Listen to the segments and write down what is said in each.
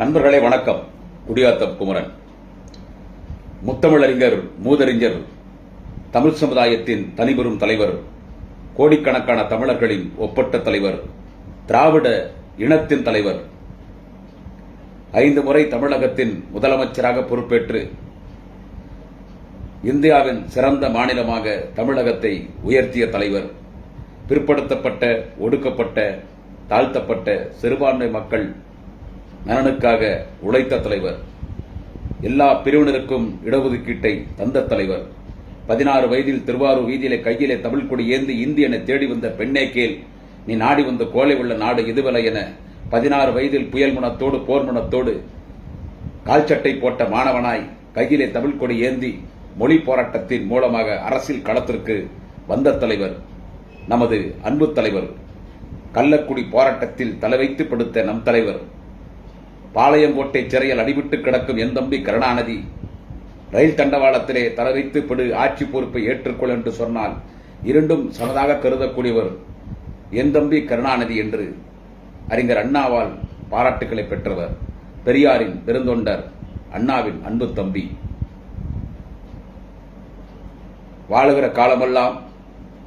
நண்பர்களே வணக்கம். குடியாத்தம் குமரன். முத்தமிழறிஞர் மூதறிஞர் தமிழ் சமுதாயத்தின் தனிபெரும் தலைவர் கோடிக்கணக்கான தமிழர்களின் ஒப்பட்ட தலைவர் திராவிட இனத்தின் தலைவர் ஐந்து முறை தமிழகத்தின் முதலமைச்சராக பொறுப்பேற்று இந்தியாவின் சிறந்த மாநிலமாக தமிழகத்தை உயர்த்திய தலைவர் பிற்படுத்தப்பட்ட ஒடுக்கப்பட்ட தாழ்த்தப்பட்ட சிறுபான்மை மக்கள் நலனுக்காக உழைத்த தலைவர். எல்லா பிரிவினருக்கும் இடஒதுக்கீட்டை தந்த தலைவர். பதினாறு வயதில் திருவாரூர் வீதியிலே கையிலே தமிழ் கொடி ஏந்தி இந்தியனை தேடி வந்த பெண்ணே கேள். நீ நாடி வந்த கோலை உள்ள நாடு இதுவலை என பதினாறு வயதில் புயல் முனத்தோடு போர் முனத்தோடு கால்சட்டை போட்ட மாணவனாய் கையிலே தமிழ் கொடி ஏந்தி மொழி போராட்டத்தின் மூலமாக அரசியல் களத்திற்கு வந்த தலைவர். நமது அன்பு தலைவர். கள்ளக்குடி போராட்டத்தில் தலைவைத்து படுத்த நம் தலைவர். பாளையங்கோட்டை சிறையில் அடிபட்டு கிடக்கும் என் தம்பி கருணாநிதி ரயில் தண்டவாளத்திலே தலைவைத்து படு ஆட்சி பொறுப்பை ஏற்றுக்கொள் என்று சொன்னால் இரண்டும் சமதாக கருதக்கூடியவர் என் தம்பி கருணாநிதி என்று அறிஞர் அண்ணாவால் பாராட்டுக்களை பெற்றவர் பெரியாரின் பெருந்தொண்டர் அண்ணாவின் அன்பு தம்பி. வாழுகிற காலமெல்லாம்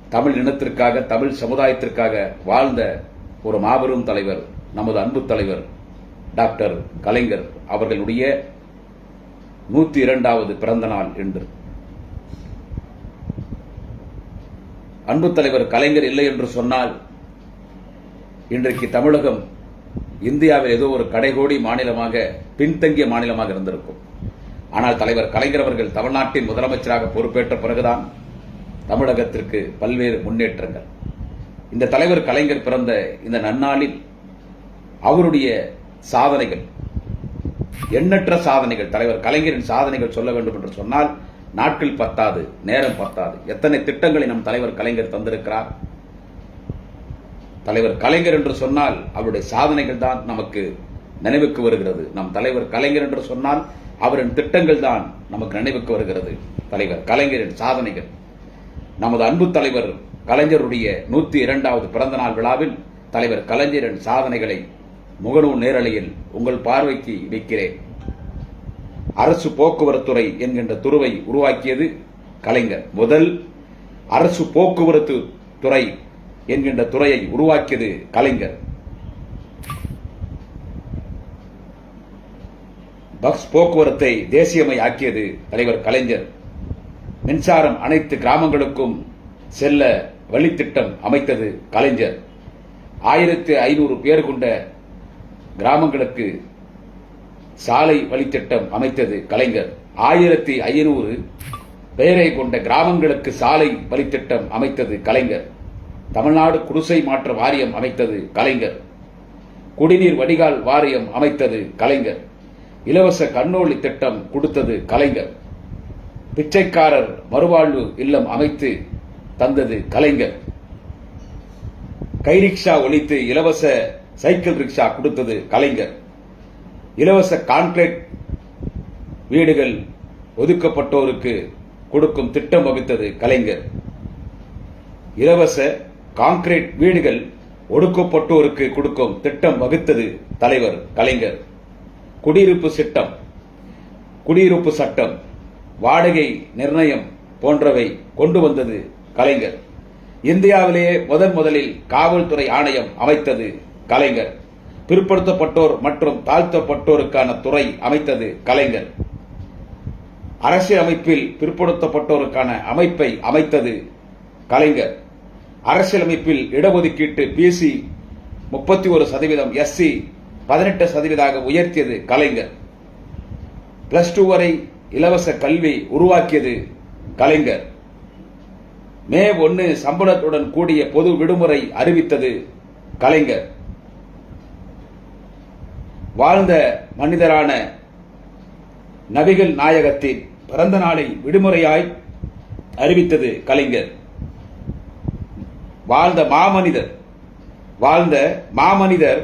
தமிழ் இனத்திற்காக தமிழ் சமுதாயத்திற்காக வாழ்ந்த ஒரு மாபெரும் தலைவர் நமது அன்பு தலைவர் டாக்டர் கலைஞர் அவர்களுடைய நூத்தி இரண்டாவது பிறந்த நாள் என்று. அன்பு தலைவர் கலைஞர் இல்லை என்று சொன்னால் இன்றைக்கு தமிழகம் இந்தியாவில் ஏதோ ஒரு கடைகோடி மாநிலமாக பின்தங்கிய மாநிலமாக இருந்திருக்கும். ஆனால் தலைவர் கலைஞர் அவர்கள் தமிழ்நாட்டின் முதலமைச்சராக பொறுப்பேற்ற பிறகுதான் தமிழகத்திற்கு பல்வேறு முன்னேற்றங்கள். இந்த தலைவர் கலைஞர் பிறந்த இந்த நன்னாளில் அவருடைய சாதனைகள். எண்ணற்ற சாதனைகள். தலைவர் கலைஞரின் சாதனைகள் சொல்ல வேண்டும் என்று சொன்னால் நாட்கள் பத்தாது நேரம் பத்தாது. எத்தனை திட்டங்களை நம் தலைவர் கலைஞர் தந்திருக்கிறார்? தலைவர் கலைஞர் என்று சொன்னால் அவருடைய சாதனைகள் தான் நமக்கு நினைவுக்கு வருகிறது. நம் தலைவர் கலைஞர் என்று சொன்னால் அவரின் திட்டங்கள் தான் நமக்கு நினைவுக்கு வருகிறது. தலைவர் கலைஞரின் சாதனைகள். நமது அன்பு தலைவர் கலைஞருடைய நூத்தி இரண்டாவது பிறந்த நாள் விழாவில் தலைவர் கலைஞரின் சாதனைகளை முகநூல் நேரலையில் உங்கள் பார்வைக்கு வைக்கிறேன் அரசு போக்குவரத்துறை என்கின்ற துருவை உருவாக்கியது கலைஞர். முதல் அரசு போக்குவரத்து துறை என்கின்ற துறையை உருவாக்கியது கலைஞர். பஸ் போக்குவரத்தை தேசியமை ஆக்கியது தலைவர் கலைஞர். மின்சாரம் அனைத்து கிராமங்களுக்கும் செல்ல வழித்திட்டம் அமைத்தது கலைஞர். ஆயிரத்து ஐநூறு பேர் கொண்ட கிராமங்களுக்கு சாலை வழித்திட்டம் அமைத்தது கலைஞர். ஆயிரத்தி ஐநூறு பெயரை கொண்ட கிராமங்களுக்கு சாலை வழித்திட்டம் அமைத்தது கலைஞர். தமிழ்நாடு குடிசை மாற்ற வாரியம் அமைத்தது கலைஞர். குடிநீர் வடிகால் வாரியம் அமைத்தது கலைஞர். இலவச கண்ணோலி திட்டம் கொடுத்தது கலைஞர். பிச்சைக்காரர் மறுவாழ்வு இல்லம் அமைத்து தந்தது கலைஞர். கைரிக்ஷா ஒழித்து இலவச சைக்கிள் ரிக்ஷா கொடுத்தது கலைஞர். இலவச கான்கிரீட் வீடுகள் ஒதுக்கப்பட்டோருக்கு கொடுக்கும் திட்டம் வகுத்தது கலைஞர். இலவச கான்கிரீட் வீடுகள் ஒடுக்கப்பட்டோருக்கு கொடுக்கும் திட்டம் வகுத்தது தலைவர் கலைஞர். குடியிருப்பு சட்டம் குடியிருப்பு சட்டம் வாடகை நிர்ணயம் போன்றவை கொண்டு வந்தது கலைஞர். இந்தியாவிலேயே முதன் முதலில் காவல்துறை ஆணையம் அமைத்தது கலைஞர். பிற்படுத்தப்பட்டோர் மற்றும் தாழ்த்தப்பட்டோருக்கான துறை அமைத்தது கலைஞர். அரசியல் அமைப்பில் பிற்படுத்தப்பட்டோருக்கான அமைப்பை அமைத்தது கலைஞர். அரசியலமைப்பில் இடஒதுக்கீட்டு பிசி முப்பத்தி ஒரு சதவீதம் எஸ்சி பதினெட்டு சதவீதமாக உயர்த்தியது கலைஞர். பிளஸ் டூ வரை இலவச கல்வி உருவாக்கியது கலைஞர். மே ஒன்று சம்பளத்துடன் கூடிய பொது விடுமுறை அறிவித்தது கலைஞர். வாழ்ந்த மனிதரான நபிகள் நாயகத்தின் பிறந்த நாளை விடுமுறையாய் அறிவித்தது கலைஞர். வாழ்ந்த மாமனிதர் வாழ்ந்த மாமனிதர்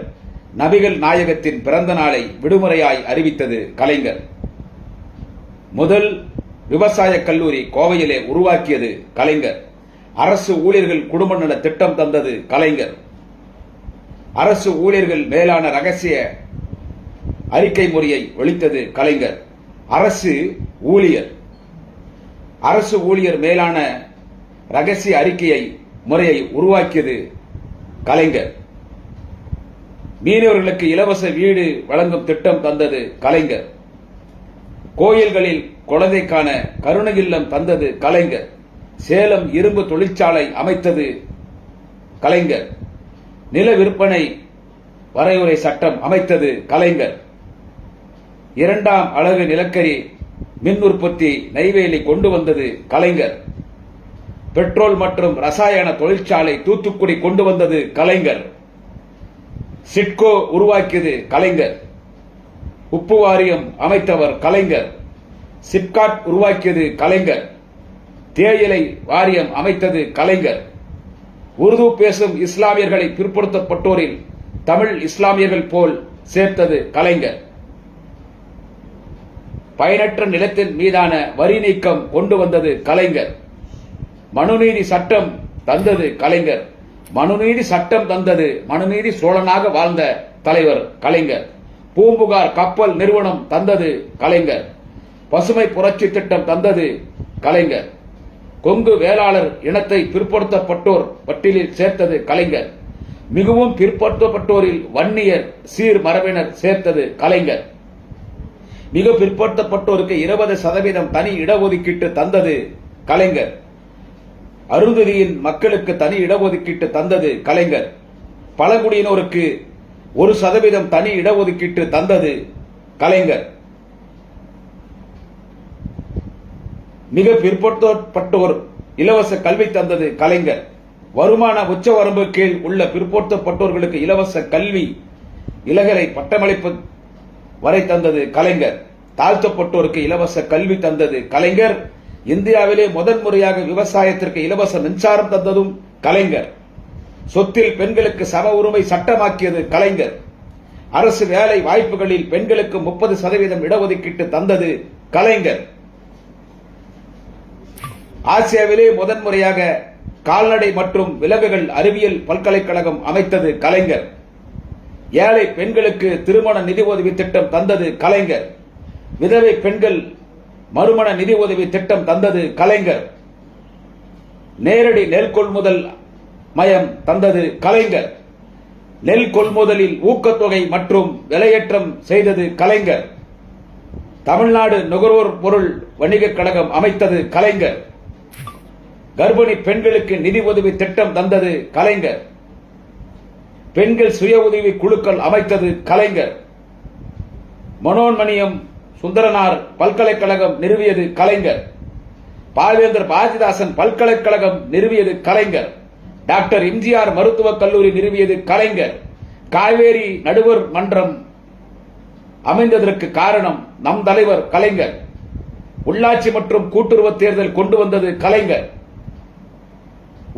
நபிகள் நாயகத்தின் பிறந்த நாளை விடுமுறையாய் அறிவித்தது கலைஞர். முதல் விவசாய கல்லூரி கோவையிலே உருவாக்கியது கலைஞர். அரசு ஊழியர்கள் குடும்ப நல திட்டம் தந்தது கலைஞர். அரசு ஊழியர்கள் மேலான ரகசிய அறிக்கை முறையை ஒழித்தது கலைஞர் அரசு ஊழியர். அரசு ஊழியர் மேலான ரகசிய அறிக்கையை முறையை உருவாக்கியது கலைஞர். மீனவர்களுக்கு இலவச வீடு வழங்கும் திட்டம் தந்தது கலைஞர். கோயில்களில் குழந்தைக்கான கருணை இல்லம் தந்தது கலைஞர். சேலம் இரும்பு தொழிற்சாலை அமைத்தது கலைஞர். நில விற்பனை வரைமுறை சட்டம் அமைத்தது கலைஞர். இரண்டாம் அழகு நிலக்கரி மின் உற்பத்தி நெய்வேலி கொண்டு வந்தது கலைஞர். பெட்ரோல் மற்றும் ரசாயன தொழிற்சாலை தூத்துக்குடி கொண்டு வந்தது கலைஞர். சிட்கோ உருவாக்கியது கலைஞர். உப்பு வாரியம் அமைத்தவர் கலைஞர். சிப்காட் உருவாக்கியது கலைஞர். தேயிலை வாரியம் அமைத்தது கலைஞர். உருது பேசும் இஸ்லாமியர்களை பிற்படுத்தப்பட்டோரில் தமிழ் இஸ்லாமியர்கள் போல் சேர்த்தது கலைஞர். பயனற்ற நிலத்தின் மீதான வரி நீக்கம் கொண்டு வந்தது கலைஞர். மனுநீதி சட்டம் தந்தது கலைஞர். மனுநீதி சட்டம் தந்தது மனுநீதி சோழனாக வாழ்ந்த தலைவர் கலைஞர். பூம்புகார் கப்பல் நிறுவனம் தந்தது கலைஞர். பசுமை புரட்சி திட்டம் தந்தது கலைஞர். கொங்கு வேளாளர் இனத்தை பிற்படுத்தப்பட்டோர் பட்டியலில் சேர்த்தது கலைஞர். மிகவும் பிற்படுத்தப்பட்டோரில் வன்னியர் சீர் மரபினர் சேர்த்தது கலைஞர். மிக பிற்படுத்தப்பட்டோருக்கு இருபது சதவீதம் தனி இடஒதுக்கீட்டு தந்தது கலைஞர். அருந்ததியின் மக்களுக்கு தனி இடஒதுக்கீட்டு தந்தது கலைஞர். பழங்குடியினோருக்கு ஒரு சதவீதம் தனி இடஒதுக்கீட்டு தந்தது கலைஞர். மிக பிற்படுத்தப்பட்டோர் இலவச கல்வி தந்தது கலைஞர். வருமான உச்சவரம்பு கீழ் உள்ள பிற்படுத்தப்பட்டோர்களுக்கு இலவச கல்வி இலகரை பட்டமளிப்பு வரை தந்தது கலைஞர். தாழ்த்தப்பட்டோருக்கு இலவச கல்வி தந்தது. கலைஞர் இந்தியாவிலே முதன் முறையாக விவசாயத்திற்கு இலவச மின்சாரம் தந்ததும் கலைஞர். சொத்தில் பெண்களுக்கு சம உரிமை சட்டமாக்கியது கலைஞர். அரசு வேலை வாய்ப்புகளில் பெண்களுக்கு முப்பது சதவீதம் இடஒதுக்கீட்டு தந்தது கலைஞர். ஆசியாவிலே முதன்முறையாக கால்நடை மற்றும் விலங்குகள் அறிவியல் பல்கலைக்கழகம் அமைத்தது கலைஞர். ஏழை பெண்களுக்கு திருமண நிதி உதவி திட்டம் தந்தது கலைஞர். விதவை பெண்கள் மறுமண நிதி உதவி திட்டம் தந்தது கலைஞர். நேரடி நெல் கொள்முதல் மயம் தந்தது கலைஞர். நெல் கொள்முதலில் ஊக்கத்தொகை மற்றும் விலையேற்றம் செய்தது கலைஞர். தமிழ்நாடு நுகர்வோர் பொருள் வணிகக் கழகம் அமைத்தது கலைஞர். கர்ப்பிணி பெண்களுக்கு நிதி உதவி திட்டம் தந்தது கலைஞர். பெண்கள் சுய உதவி குழுக்கள் அமைத்தது கலைஞர். மனோன்மணியம் சுந்தரனார் பல்கலைக்கழகம் நிறுவியது கலைஞர். பால்வேந்தர் பாரதிதாசன் பல்கலைக்கழகம் நிறுவியது கலைஞர். டாக்டர் எம்ஜிஆர் மருத்துவக் கல்லூரி நிறுவியது கலைஞர். காவேரி நடுவர் மன்றம் அமைந்ததற்கு காரணம் நம் தலைவர் கலைஞர். உள்ளாட்சி மற்றும் கூட்டுறவு தேர்தல் கொண்டு வந்தது கலைஞர்.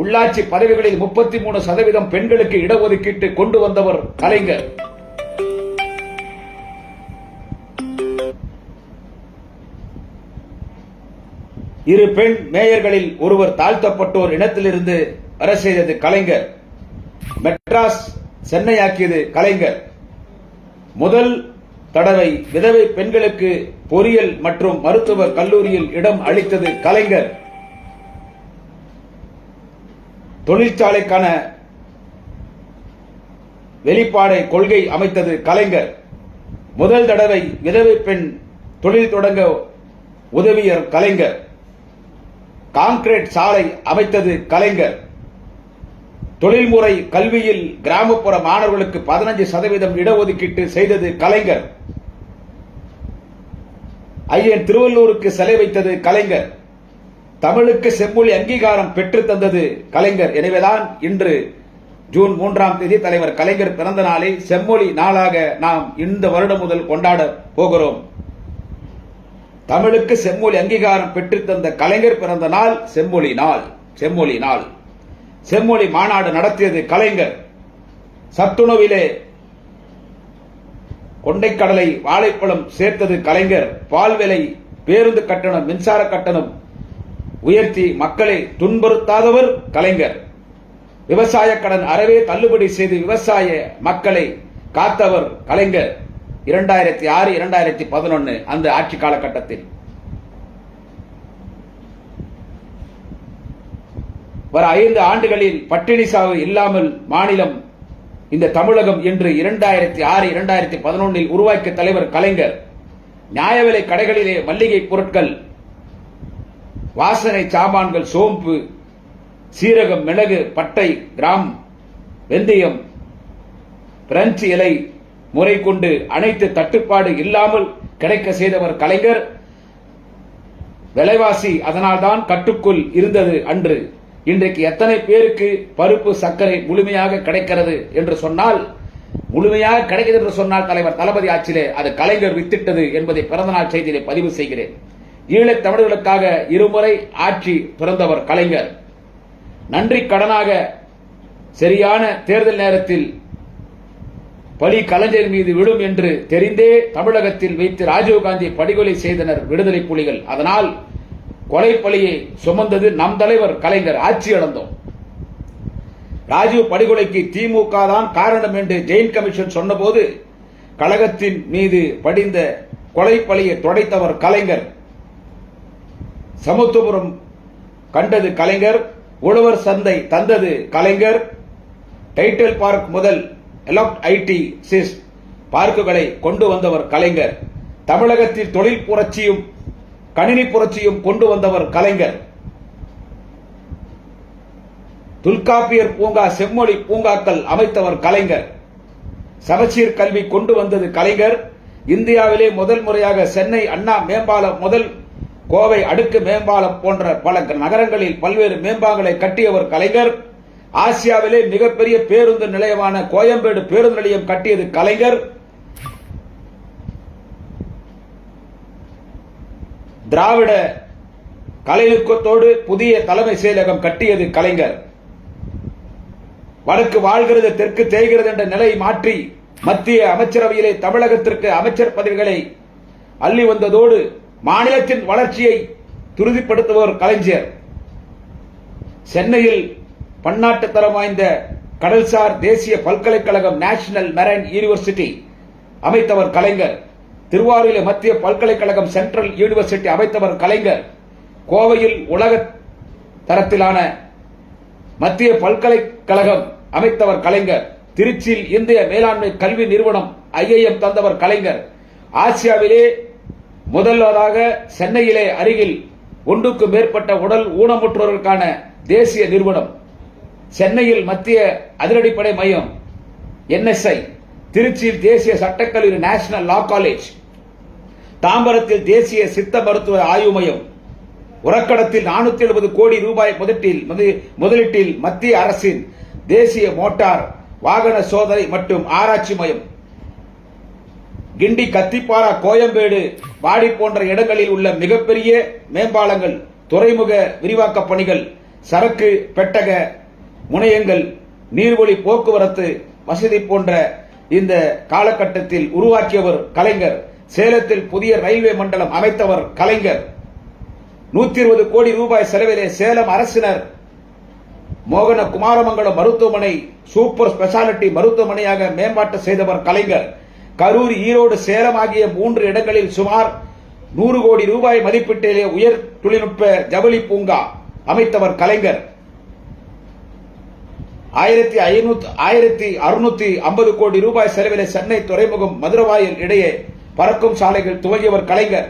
உள்ளாட்சி பதவிகளில் முப்பத்தி மூணு சதவீதம் பெண்களுக்கு இடஒதுக்கீட்டு கொண்டு வந்தவர் கலைஞர். இரு பெண் மேயர்களில் ஒருவர் தாழ்த்தப்பட்டோர் இனத்திலிருந்து வர செய்தது கலைஞர். மெட்ராஸ் சென்னையாக்கியது கலைஞர். முதல் தடவை விதவை பெண்களுக்கு பொறியியல் மற்றும் மருத்துவ கல்லூரியில் இடம் அளித்தது கலைஞர். தொழிற்சாலைக்கான வெளிப்பாடை கொள்கை அமைத்தது கலைஞர். முதல் தடவை விதவை பெண் தொழில் தொடங்க உதவியர் கலைஞர். கான்கிரீட் சாலை அமைத்தது கலைஞர். தொழில்முறை கல்வியில் கிராமப்புற மாணவர்களுக்கு பதினஞ்சு சதவீதம் இடஒதுக்கீட்டு செய்தது கலைஞர். ஐயன் திருவள்ளூருக்கு சிலை வைத்தது கலைஞர். தமிழுக்கு செம்மொழி அங்கீகாரம் பெற்று தந்தது கலைஞர். எனவேதான் இன்று ஜூன் மூன்றாம் தேதி தலைவர் கலைஞர் பிறந்த நாளை செம்மொழி நாளாக நாம் இந்த வருடம் முதல் கொண்டாட போகிறோம். தமிழுக்கு செம்மொழி அங்கீகாரம் பெற்று தந்த கலைஞர் பிறந்த நாள் செம்மொழி நாள் செம்மொழி நாள். செம்மொழி மாநாடு நடத்தியது கலைஞர். சத்துணவிலே கொண்டைக்கடலை வாழைப்பழம் சேர்த்தது கலைஞர். பால் விலை பேருந்து கட்டணம் மின்சார கட்டணம் உயர்த்தி மக்களை துன்புறுத்தாதவர் கலைஞர். விவசாய கடன் அறவே தள்ளுபடி செய்து விவசாய மக்களை காத்தவர் கலைஞர். இரண்டாயிரத்தி ஆறு இரண்டாயிரத்தி பதினொன்று அந்த ஆட்சி காலகட்டத்தில். வர ஐந்து ஆண்டுகளில் பட்டினி சாவு இல்லாமல் மாநிலம் இந்த தமிழகம் என்று இரண்டாயிரத்தி ஆறு இரண்டாயிரத்தி பதினொன்றில் உருவாக்கிய தலைவர் கலைஞர் நியாய விலை கடைகளிலே மல்லிகை பொருட்கள் வாசனை சாமான்கள் சோம்பு சீரகம் மிளகு பட்டை கிராம் வெந்தயம் பிரெஞ்சு இலை முறை கொண்டு அனைத்து தட்டுப்பாடு இல்லாமல் கிடைக்க செய்தவர் கலைஞர். விலைவாசி அதனால்தான் கட்டுக்குள் இருந்தது அன்று. இன்றைக்கு எத்தனை பேருக்கு பருப்பு சர்க்கரை முழுமையாக கிடைக்கிறது என்று சொன்னால் முழுமையாக கிடைக்கிறது என்று சொன்னால் தலைவர் தளபதி ஆட்சியிலே அது கலைஞர் வித்திட்டது என்பதை பிறந்தநாள் செய்தியிலே பதிவு செய்கிறேன். ஈழத் தமிழர்களுக்காக இருமுறை ஆட்சி பிறந்தவர் கலைஞர். நன்றி கடனாக சரியான தேர்தல் நேரத்தில் பழி கலைஞர் மீது விடும் என்று தெரிந்தே தமிழகத்தில் வைத்து ராஜீவ்காந்தி படுகொலை செய்தனர் விடுதலை புலிகள். அதனால் கொலை பலியை சுமந்தது நம் தலைவர் கலைஞர் ஆட்சி இழந்தோம். ராஜீவ் படுகொலைக்கு திமுக தான் காரணம் என்று ஜெயின் கமிஷன் சொன்னபோது கழகத்தின் மீது படிந்த கொலை பலியை தொடைத்தவர் கலைஞர். சமத்துவபுரம் கண்டது கலைஞர் உழவர் சந்தை தந்தது கலைஞர். டைட்டில் பார்க் முதல் எலக்ட் ஐடி சிஸ் பார்க்குகளை கொண்டு வந்தவர் கலைஞர். தமிழகத்தில் தொழில் புரட்சியும் கணினி புரட்சியும் கொண்டு வந்தவர் கலைஞர். தொல்காப்பியர் பூங்கா செம்மொழி பூங்காக்கள் அமைத்தவர் கலைஞர். சமச்சீர் கல்வி கொண்டு வந்தது கலைஞர். இந்தியாவிலே முதல் முறையாக சென்னை அண்ணா மேம்பாலம் முதல் கோவை அடுக்கு மேம்பாலம் போன்ற பல நகரங்களில் பல்வேறு மேம்பாங்களை கட்டியவர் கலைஞர். ஆசியாவிலே மிகப்பெரிய பேருந்து நிலையமான கோயம்பேடு பேருந்து நிலையம் கட்டியது கலைஞர். திராவிட கலைநுட்பத்தோடு புதிய தலைமை செயலகம் கட்டியது கலைஞர். வடக்கு வாழ்கிறது தெற்கு தேய்கிறது என்ற நிலை மாற்றி மத்திய அமைச்சரவையிலே தமிழகத்திற்கு அமைச்சர் பதவிகளை அள்ளி வந்ததோடு மாநிலத்தின் வளர்ச்சியை துரிதப்படுத்துபவர் கலைஞர். சென்னையில் பன்னாட்டு தரம் வாய்ந்த கடல்சார் தேசிய பல்கலைக்கழகம் நேஷனல் மெரைன் யூனிவர்சிட்டி அமைத்தவர் கலைஞர். திருவாரூரில் மத்திய பல்கலைக்கழகம் சென்ட்ரல் யூனிவர்சிட்டி அமைத்தவர் கலைஞர். கோவையில் உலக தரத்திலான மத்திய பல்கலைக்கழகம் அமைத்தவர் கலைஞர். திருச்சியில் இந்திய மேலாண்மை கல்வி நிறுவனம் ஐஐஎம் தந்தவர் கலைஞர். ஆசியாவிலே முதல்வதாக சென்னையிலே அருகில் ஒன்றுக்கு மேற்பட்ட உடல் ஊனமுற்றோருக்கான தேசிய நிறுவனம். சென்னையில் மத்திய அதிரடிப்படை மையம் என்எஸ்ஐ திருச்சியில் தேசிய சட்டக்கல்லூரி நேஷனல் லா காலேஜ் தாம்பரத்தில் தேசிய சித்த மருத்துவ ஆய்வு மையம் உரக்கடத்தில் நானூத்தி எழுபது கோடி ரூபாய் முதலீட்டில் முதலீட்டில் மத்திய அரசின் தேசிய மோட்டார் வாகன சோதனை மற்றும் ஆராய்ச்சி மையம் கிண்டி கத்திப்பாரா கோயம்பேடு வாடி போன்ற இடங்களில் உள்ள மிகப்பெரிய மேம்பாலங்கள் துறைமுக விரிவாக்க பணிகள் சரக்கு பெட்டக முனையங்கள் நீர்வழி போக்குவரத்து வசதி போன்ற இந்த காலகட்டத்தில் உருவாக்கியவர் கலைஞர் சேலத்தில் புதிய ரயில்வே மண்டலம் அமைத்தவர் கலைஞர். நூத்தி இருபது கோடி ரூபாய் செலவிலே சேலம் அரசினர் மோகன குமாரமங்கலம் மருத்துவமனை சூப்பர் ஸ்பெஷாலிட்டி மருத்துவமனையாக மேம்பாட்டு செய்தவர் கலைஞர். கரூர் ஈரோடு சேலம் ஆகிய மூன்று இடங்களில் சுமார் நூறு கோடி ரூபாய் மதிப்பீட்டிலே உயர் தொழில்நுட்ப ஜவுளி பூங்கா அமைத்தவர் கலைஞர். ஆயிரத்தி ஐநூத்தி ஆயிரத்தி அறுநூத்தி ஐம்பது கோடி ரூபாய் செலவிலே சென்னை துறைமுகம் மதுரவாயில் இடையே பறக்கும் சாலைகள் துவங்கியவர் கலைஞர்.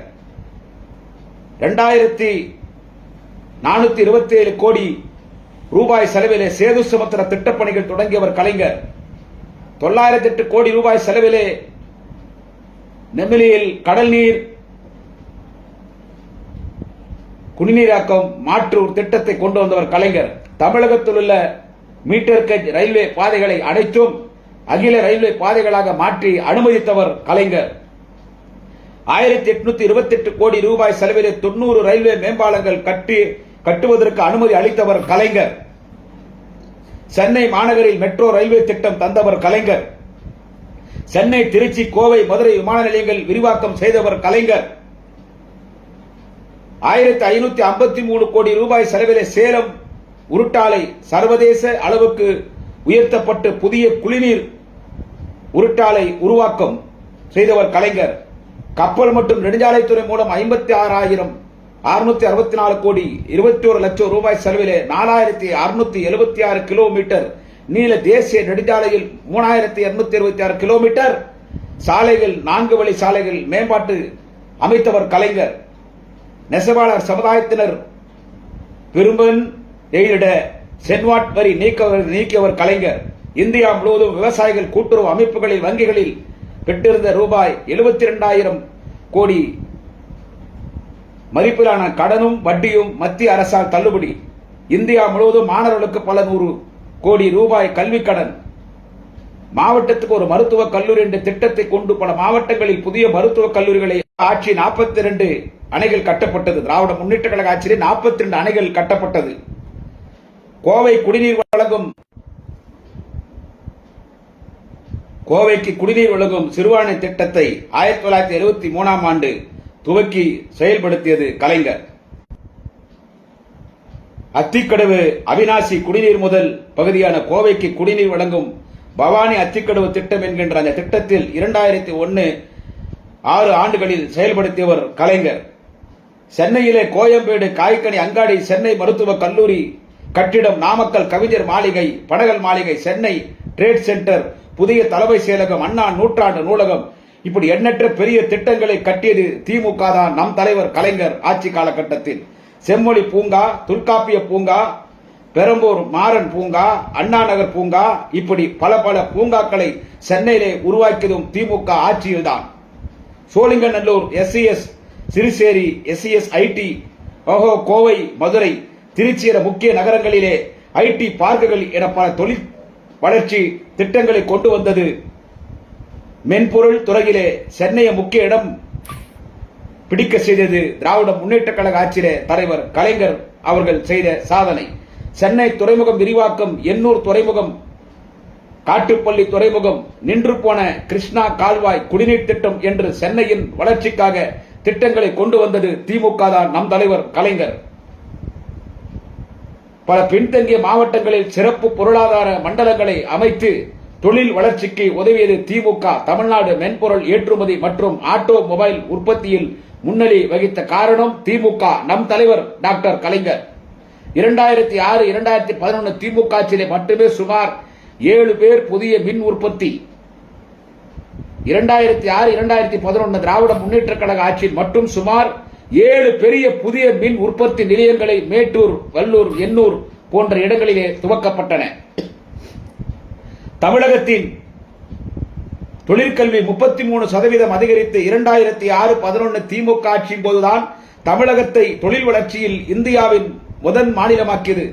இரண்டாயிரத்தி நானூத்தி இருபத்தி ஏழு கோடி ரூபாய் செலவிலே சேது சுமத்திர திட்டப்பணிகள் தொடங்கியவர் கலைஞர். தொள்ளாயிரத்தி எட்டு கோடி ரூபாய் செலவிலே நெமிலியில் கடல் நீர் குடிநீராக்கம் மாற்று திட்டத்தை கொண்டு வந்தவர் கலைஞர். தமிழகத்தில் உள்ள மீட்டர் கேஜ் ரயில்வே பாதைகளை அனைத்தும் அகில ரயில்வே பாதைகளாக மாற்றி அனுமதித்தவர் கலைஞர். ஆயிரத்தி எட்நூத்தி இருபத்தி எட்டு கோடி ரூபாய் செலவிலே தொண்ணூறு ரயில்வே மேம்பாலங்கள் கட்டி கட்டுவதற்கு அனுமதி அளித்தவர் கலைஞர். சென்னை மாநகரில் மெட்ரோ ரயில்வே திட்டம் தந்தவர் கலைஞர். சென்னை திருச்சி கோவை மதுரை விமான நிலையங்கள் விரிவாக்கம் செய்தவர் கலைஞர். ஆயிரத்தி ஐநூத்தி ஐம்பத்தி மூணு கோடி ரூபாய் செலவிலே சேலம் உருட்டாலை சர்வதேச அளவுக்கு உயர்த்தப்பட்டு புதிய குளிநீர் உருட்டாலை உருவாக்கம் செய்தவர் கலைஞர். கப்பல் மற்றும் நெடுஞ்சாலைத்துறை மூலம் ஐம்பத்தி ஆறாயிரம் அறுநூத்தி அறுபத்தி நாலு கோடி இருபத்தி ஒரு லட்சம் ரூபாய் செலவிலே நாலாயிரத்தி அறுநூத்தி எழுபத்தி ஆறு கிலோமீட்டர் நீள தேசிய நெடுஞ்சாலையில் மூணாயிரத்தி இருநூத்தி இருபத்தி ஆறு கிலோமீட்டர் சாலைகள் நான்கு வழி சாலைகள் மேம்பாட்டு அமைத்தவர் கலைஞர். நெசவாளர் சமுதாயத்தினர் பெரும்பன் எயிரிட சென்வாட் வரி நீக்கவர் நீக்கியவர் கலைஞர். இந்தியா முழுவதும் விவசாயிகள் கூட்டுறவு அமைப்புகளில் வங்கிகளில் பெற்றிருந்த ரூபாய் எழுபத்தி இரண்டாயிரம் கோடி மதிப்பிலான கடனும் வட்டியும் மத்திய அரசால் தள்ளுபடி. இந்தியா முழுவதும் மாணவர்களுக்கு பல நூறு கோடி ரூபாய் கல்வி கடன். மாவட்டத்துக்கு ஒரு மருத்துவக் கல்லூரி என்ற திட்டத்தை கொண்டு பல மாவட்டங்களில் புதிய மருத்துவக் கல்லூரிகளை ஆட்சி 42 ரெண்டு அணைகள் கட்டப்பட்டது. திராவிட முன்னேற்ற கழக ஆட்சியில் 42 ரெண்டு அணைகள் கட்டப்பட்டது. கோவை குடிநீர் வழங்கும். கோவைக்கு குடிநீர் வழங்கும் சிறுவாணை திட்டத்தை ஆயிரத்தி தொள்ளாயிரத்தி எழுபத்தி மூணாம் ஆண்டு துவக்கி செயல்படுத்தியது கலைஞர். அத்திக்கடவு அவினாசி குடிநீர் முதல் பகுதியான கோவைக்கு குடிநீர் வழங்கும் பவானி அத்திக்கடவு திட்டம் என்கின்ற அந்த திட்டத்தில் இரண்டாயிரத்தி ஒன்று ஆறு ஆண்டுகளில் செயல்படுத்தியவர் கலைஞர். சென்னையிலே கோயம்பேடு காய்கனி அங்காடி சென்னை மருத்துவக் கல்லூரி கட்டிடம் நாமக்கல் கவிஞர் மாளிகை படகல் மாளிகை சென்னை ட்ரேட் சென்டர் புதிய தலைமை செயலகம் அண்ணா நூற்றாண்டு நூலகம். இப்படி எண்ணற்ற பெரிய திட்டங்களை கட்டியது திமுக தான் நம் தலைவர் கலைஞர் ஆட்சி காலகட்டத்தில். செம்மொழி பூங்கா தொல்காப்பிய பூங்கா பெரம்பூர் மாறன் பூங்கா அண்ணா நகர் பூங்கா இப்படி பல பல பூங்காக்களை சென்னையிலே உருவாக்கியதும் DMK ஆட்சியில்தான். Sholinganallur SCS Siruseri SCS IT ஓஹோ கோவை மதுரை திருச்சி என முக்கிய நகரங்களிலே ஐடி பார்க்குகள் என பல தொழில் வளர்ச்சி திட்டங்களை கொண்டு வந்தது. மென்பொருள் துறையிலே சென்னையை முக்கிய இடம் பிடிக்க செய்தது திராவிட முன்னேற்ற கழக ஆட்சியிலே தலைவர் கலைஞர் அவர்கள் செய்த சாதனை. சென்னை துறைமுகம் விரிவாக்கம் எண்ணூர் துறைமுகம் காட்டுப்பள்ளி துறைமுகம் நின்று போன கிருஷ்ணா கால்வாய் குடிநீர் திட்டம் என்று சென்னையின் வளர்ச்சிக்காக திட்டங்களை கொண்டு வந்தது திமுக தான் நம் தலைவர் கலைஞர். பல பின்தங்கிய மாவட்டங்களில் சிறப்பு பொருளாதார மண்டலங்களை அமைத்து தொழில் வளர்ச்சிக்கு உதவியது திமுக தமிழ்நாடு மென்பொருள் ஏற்றுமதி மற்றும் ஆட்டோ மொபைல் உற்பத்தியில் முன்னணி வகித்த காரணம் திமுக. நம் தலைவர் டாக்டர் கலைஞர். இரண்டாயிரத்தி ஆறு இரண்டாயிரத்தி பதினொன்று திமுக ஆட்சியிலே மட்டுமே சுமார் ஏழு பேர் புதிய மின் உற்பத்தி. இரண்டாயிரத்தி ஆறு இரண்டாயிரத்தி பதினொன்று திராவிட முன்னேற்ற கழக ஆட்சியில் மட்டும் சுமார் ஏழு பெரிய புதிய மின் உற்பத்தி நிலையங்களை மேட்டூர் வல்லூர் எண்ணூர் போன்ற இடங்களிலே துவக்கப்பட்டன. தமிழகத்தின் தொழிற்கல்வி முப்பத்தி மூணு சதவீதம் அதிகரித்து இரண்டாயிரத்தி ஆறு பதினொன்று திமுக ஆட்சியின் போதுதான் தமிழகத்தை தொழில் வளர்ச்சியில் இந்தியாவின் முதன் மாநிலமாக்கியது.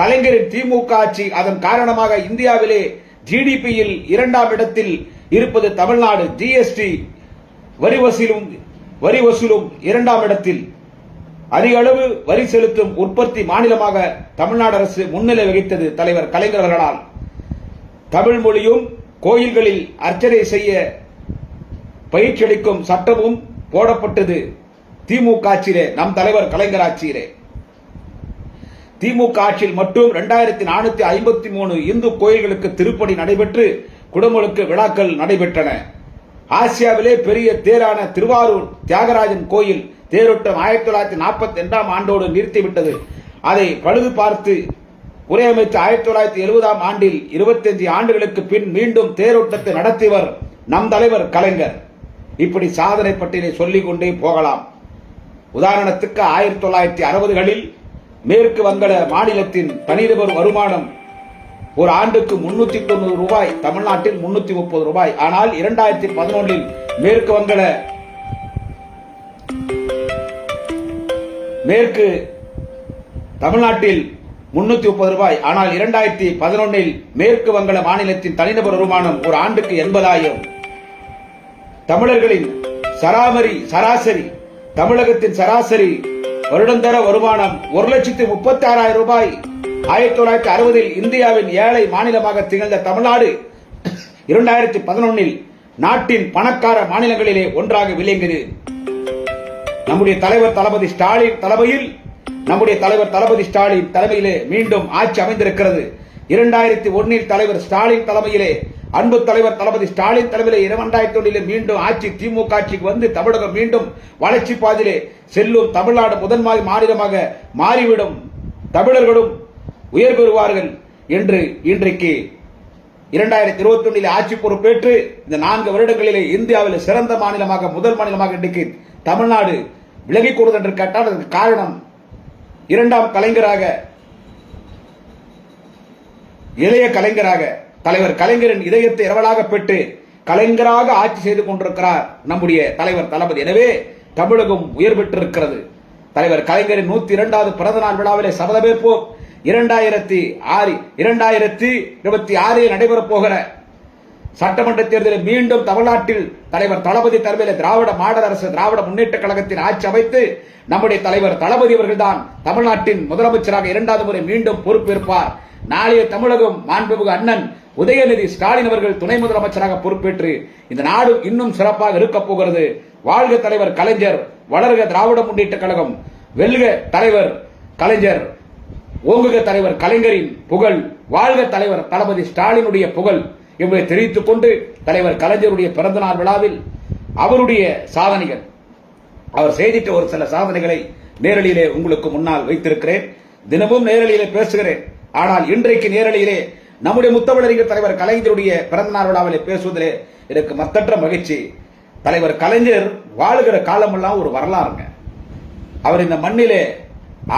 கலைஞரின் திமுக ஆட்சி அதன் காரணமாக இந்தியாவிலே ஜிடிபியில் இரண்டாம் இடத்தில் இருப்பது தமிழ்நாடு ஜிஎஸ்டி வரி வசூலும் வரி வசூலும் இரண்டாம் இடத்தில் அதிக அளவு வரி செலுத்தும் உற்பத்தி மாநிலமாக தமிழ்நாடு அரசு முன்னிலை வகித்தது தலைவர் கலைஞர் அவர்களால். தமிழ் மொழியும் கோயில்களில் அர்ச்சனை செய்ய பயிற்சியளிக்கும் சட்டமும் போடப்பட்டது. திமுக ஆட்சியிலே நம் தலைவர் கலைஞர் ஆட்சியிலே. திமுக ஆட்சியில் மட்டும் இரண்டாயிரத்தி நானூத்தி ஐம்பத்தி மூணு இந்து கோயில்களுக்கு திருப்பணி நடைபெற்று குடமுழுக்கு விழாக்கள் நடைபெற்றன. ஆசியாவிலே பெரிய தேரான திருவாரூர் தியாகராஜன் கோயில் தேரோட்டம் ஆயிரத்தி தொள்ளாயிரத்தி நாற்பத்தி ரெண்டாம் ஆண்டோடு நிறுத்திவிட்டது. அதை பழுது பார்த்து அமைத்து ஆயிரத்தி தொள்ளாயிரத்தி எழுபதாம் ஆண்டில் இருபத்தஞ்சு ஆண்டுகளுக்கு பின் மீண்டும் தேரோட்டத்தை நடத்தியவர் நம் தலைவர் கலைஞர். இப்படி சாதனை பட்டியலை சொல்லிக் கொண்டே போகலாம். உதாரணத்துக்கு ஆயிரத்தி தொள்ளாயிரத்தி அறுபதுகளில் மேற்கு வங்கட மாநிலத்தின் தனிநபர் வருமானம் ஒரு ஆண்டுக்கு முன்னூத்தி தொண்ணூறு ரூபாய் தமிழ்நாட்டில் முன்னூத்தி முப்பது ரூபாய். ஆனால் இரண்டாயிரத்தி பதினொன்றில் மேற்கு வங்கல மேற்கு தமிழ்நாட்டில் முன்னூத்தி முப்பது ரூபாய். ஆனால் இரண்டாயிரத்தி பதினொன்னில் மேற்கு வங்கள மாநிலத்தின் தனிநபர் வருமானம் ஒரு ஆண்டுக்கு எண்பதாயிரம். தமிழர்களின் சராமரி சராசரி தமிழகத்தின் சராசரி வருடந்தர வருமானம் ஒரு லட்சத்தி முப்பத்தி ஆறாயிரம் ரூபாய். ஆயிரத்தி தொள்ளாயிரத்தி அறுபதில் இந்தியாவின் ஏழை மாநிலமாக திகழ்ந்த தமிழ்நாடு இரண்டாயிரத்தி பதினொன்னில் நாட்டின் பணக்கார மாநிலங்களிலே ஒன்றாக விளங்கியது. நம்முடைய தலைவர் தளபதி ஸ்டாலின் தலைமையில் நம்முடைய தலைவர் தளபதி ஸ்டாலின் தலைமையிலே மீண்டும் ஆட்சி அமைந்திருக்கிறது. இரண்டாயிரத்தி ஒன்னில் தலைவர் ஸ்டாலின் தலைமையிலே அன்பு தலைவர் தளபதி ஸ்டாலின் தலைமையில் இரண்டாயிரத்தி ஒன்றிலே மீண்டும் ஆட்சி திமுக ஆட்சிக்கு வந்து தமிழகம் மீண்டும் வளர்ச்சி பாதையிலே செல்லும் தமிழ்நாடு முதன்மை மாநிலமாக மாறிவிடும். தமிழர்களும் உயர் பெறுவார்கள் என்று இன்றைக்கு இரண்டாயிரத்தி இருபத்தி ஒன்றில் ஆட்சி பொறுப்பேற்று இந்த நான்கு வருடங்களிலே இந்தியாவில் சிறந்த மாநிலமாக முதல் மாநிலமாக இன்றைக்கு தமிழ்நாடு விலகிக் கொடுத்து என்று கேட்டால் அதற்கு காரணம் இரண்டாம் கலைஞராக இளைய கலைஞராக தலைவர் கலைஞரின் இதயத்தை இரவலாக பெற்று கலைஞராக ஆட்சி செய்து கொண்டிருக்கிறார் நம்முடைய தலைவர் தளபதி. எனவே தமிழகம் உயர் பெற்றிருக்கிறது தலைவர் கலைஞரின் நூத்தி இரண்டாவது பிறந்த நாள் விழாவிலே சபதமேற்போம் இரண்டாயிரத்தி ஆறு இரண்டாயிரத்தி இருபத்தி ஆறில் நடைபெறப் போகிற சட்டமன்ற தேர்தலில் மீண்டும் தமிழ்நாட்டில் தலைவர் தளபதி தலைமையில் திராவிட மாடல் அரசு திராவிட முன்னேற்ற கழகத்தின் ஆட்சி அமைத்து நம்முடைய தலைவர் தளபதி அவர்கள்தான் தமிழ்நாட்டின் முதலமைச்சராக இரண்டாவது முறை மீண்டும் பொறுப்பேற்பார். நாளைய தமிழகம் மாண்புமிகு அண்ணன் உதயநிதி ஸ்டாலின் அவர்கள் துணை முதலமைச்சராக பொறுப்பேற்று இந்த நாடு இன்னும் சிறப்பாக இருக்கப் போகிறது. வாழ்க தலைவர் கலைஞர் வளர்க திராவிட முன்னேற்ற கழகம் வெல்க தலைவர் கலைஞர். ஓங்குக தலைவர் கலைஞரின் புகழ் வாழ்க தலைவர் தளபதி ஸ்டாலினுடைய புகழ். இவரை தெரிவித்துக் கொண்டு தலைவர் கலைஞருடைய பிறந்தநாள் விழாவில் அவருடைய சாதனைகள். அவர் செய்திட்ட ஒரு சில சாதனைகளை நேரலியிலே உங்களுக்கு முன்னால் வைத்திருக்கிறேன். தினமும் நேரலியிலே பேசுகிறேன். ஆனால் இன்றைக்கு நேரலியிலே நம்முடைய முத்தமிழறிஞர் தலைவர் கலைஞருடைய பிறந்தநாள் விழாவிலே பேசுவதிலே எனக்கு மத்தற்ற மகிழ்ச்சி. தலைவர் கலைஞர் வாழுகிற காலமெல்லாம் ஒரு வரலாறுங்க. அவர் இந்த மண்ணிலே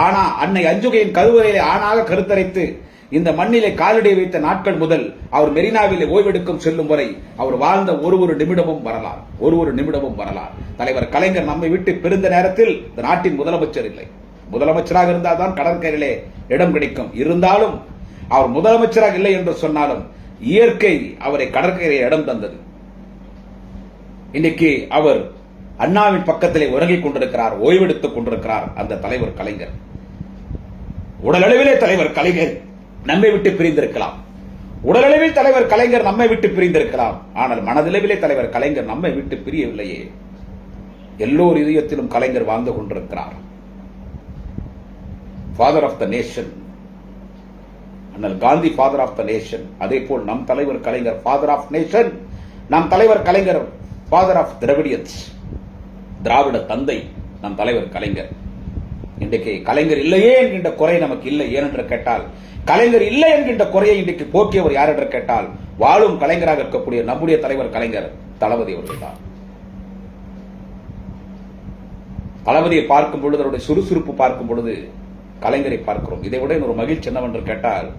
ஆனா அன்னை அஞ்சுகையின் கருவறையிலே ஆணாக கருத்தரைத்து இந்த மண்ணிலே காலடி வைத்த நாட்கள் முதல் அவர் மெரினாவிலே ஓய்வெடுக்கும் செல்லும் வரை அவர் வாழ்ந்த ஒரு ஒரு நிமிடமும் வரலாறு ஒரு ஒரு நிமிடமும் வரலாறு. தலைவர் கலைஞர் நம்மை விட்டு பிரிந்த நேரத்தில் இந்த நாட்டின் முதலமைச்சர் இல்லை. முதலமைச்சராக இருந்தால் தான் கடற்கரையிலே இடம் கிடைக்கும். இருந்தாலும் அவர் முதலமைச்சராக இல்லை என்று சொன்னாலும் இயற்கை அவரை கடற்கரையில் இடம் தந்தது. இன்னைக்கு அவர் அண்ணாவின் பக்கத்திலே உறங்கிக் கொண்டிருக்கிறார் ஓய்வெடுத்துக் கொண்டிருக்கிறார் அந்த தலைவர் கலைஞர். உடலளவிலே தலைவர் கலைஞர் நம்மை விட்டு பிரிந்திருக்கலாம். உடலளவில் தலைவர் கலைஞர் நம்மை விட்டு பிரிந்திருக்கலாம். ஆனால் மனதளவிலே தலைவர் கலைஞர் நம்மை விட்டு பிரியவில்லையே. எல்லோர் இதயத்திலும் கலைஞர் வாழ்ந்து கொண்டிருக்கிறார். ஃபாதர் ஆஃப் த நேஷன் அண்ணல் Gandhi father of the nation அதே போல் நம் தலைவர் கலைஞர் ஃபாதர் ஆஃப் நேஷன் நம் தலைவர் கலைஞர் ஃபாதர் ஆஃப் திரவிடியன்ஸ். திராவிட தந்தை நம் தலைவர் கலைஞர். இன்றைக்கு கலைஞர் இல்லையே என்கின்ற குறை நமக்கு இல்லை ஏனென்று கேட்டால் கலைஞர் இல்லை என்கின்ற குறையை இன்றைக்கு போக்கியவர் யார் என்று கேட்டால் வாழும் கலைஞராக இருக்கக்கூடிய நம்முடைய தலைவர் கலைஞர் தளபதி அவர்கள்தான் தளபதியை பார்க்கும் பொழுது அவருடைய சுறுசுறுப்பு பார்க்கும் பொழுது கலைஞரை பார்க்கிறோம். இதை விட இன்னொரு மகிழ்ச்சி என்னவென்று கேட்டால்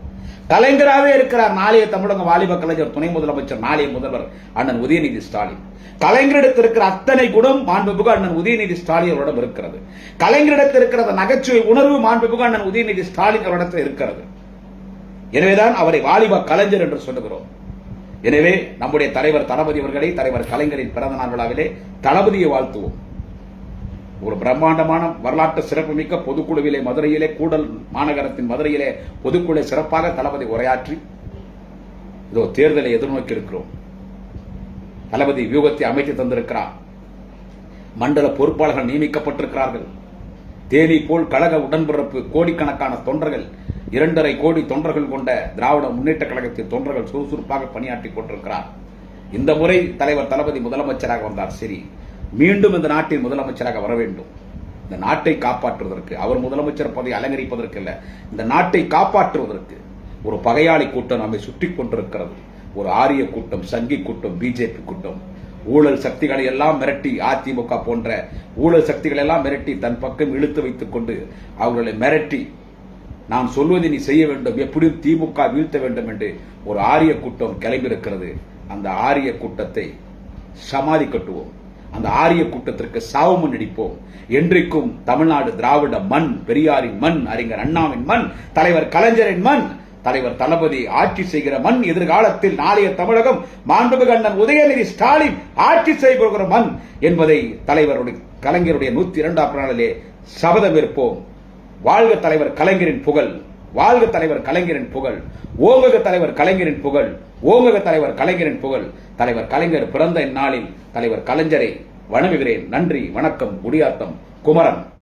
கலைஞராகவே இருக்கிறார் நாளைய தமிழக வாலிப கலைஞர் துணை முதலமைச்சர் நாளைய முதல்வர் அண்ணன் உதயநிதி ஸ்டாலின். கலைஞரிடத்தில் இருக்கிற அத்தனை குணம் மாண்புமிகு அண்ணன் உதயநிதி ஸ்டாலின் அவரிடம் இருக்கிறது. கலைஞரிடத்தில் இருக்கிற நகைச்சுவை உணர்வு மாண்புமிகு அண்ணன் உதயநிதி ஸ்டாலின் அவரிடத்தில் இருக்கிறது. எனவேதான் அவரை வாலிப கலைஞர் என்று சொல்லுகிறோம். எனவே நம்முடைய தலைவர் தளபதி அவர்களை தலைவர் கலைஞரின் பிறந்த நாள் விழாவிலே தளபதியை வாழ்த்துவோம். ஒரு பிரம்மாண்டமான வரலாற்று சிறப்புமிக்க பொதுக்குழுவிலே மதுரையிலே கூடல் மாநகரத்தின் மதுரையிலே பொதுக்குழு சிறப்பாக தளபதி உரையாற்றி இதோ தேர்தலை எதிர்நோக்கி இருக்கிறோம் தளபதி வியூகத்தை அமைத்து தந்திருக்கிறார். மண்டல பொறுப்பாளர்கள் நியமிக்கப்பட்டிருக்கிறார்கள். தேனி போல் கழக உடன்பிறப்பு கோடிக்கணக்கான தொண்டர்கள் இரண்டரை கோடி தொண்டர்கள் கொண்ட திராவிட முன்னேற்ற கழகத்தின் தொண்டர்கள் சுறுசுறுப்பாக பணியாற்றிக் கொண்டிருக்கிறார். இந்த முறை தலைவர் தளபதி முதலமைச்சராக வந்தார். சரி மீண்டும் இந்த நாட்டின் முதலமைச்சராக வர வேண்டும். இந்த நாட்டை காப்பாற்றுவதற்கு அவர் முதலமைச்சர் பதவி அலங்கரிப்பதற்கு இல்லை இந்த நாட்டை காப்பாற்றுவதற்கு ஒரு பகையாளி கூட்டம் நம்மை சுற்றி கொண்டிருக்கிறது. ஒரு ஆரிய கூட்டம் சங்கி கூட்டம் பிஜேபி கூட்டம். ஊழல் சக்திகளை எல்லாம் மிரட்டி அதிமுக போன்ற ஊழல் சக்திகளை எல்லாம் மிரட்டி தன் பக்கம் இழுத்து வைத்துக் கொண்டு அவர்களை மிரட்டி நான் சொல்வதை நீ செய்ய வேண்டும் எப்படியும் திமுக வீழ்த்த வேண்டும் என்று ஒரு ஆரிய கூட்டம் கிளம்பியிருக்கிறது. அந்த ஆரிய கூட்டத்தை சமாதி கட்டுவோம். அந்த ஆரிய கூட்டத்திற்கு சாவமும் நடிப்போம் என்றைக்கும் தமிழ்நாடு திராவிட மண் பெரியாரின் மண் அறிஞர் அண்ணாவின் மண் தலைவர் கலைஞரின் மண் தலைவர் தளபதி ஆட்சி செய்கிற மண் எதிர்காலத்தில் நாளைய தமிழகம் மாண்புமிகு அண்ணன் உதயநிதி ஸ்டாலின் ஆட்சி செய்கிற மண் என்பதை தலைவருடைய கலைஞருடைய நூத்தி இரண்டாம் நாளிலே சபதம் இருப்போம் வாழ்க தலைவர் கலைஞரின் புகழ். வாழ்க தலைவர் கலைஞரின் புகழ் ஓங்கக தலைவர் கலைஞரின் புகழ் ஓங்கக தலைவர் கலைஞரின் புகழ். தலைவர் கலைஞர் பிறந்த இந்நாளில் தலைவர் கலைஞரை வணங்குகிறேன். நன்றி வணக்கம் குடியாத்தம் குமரன்.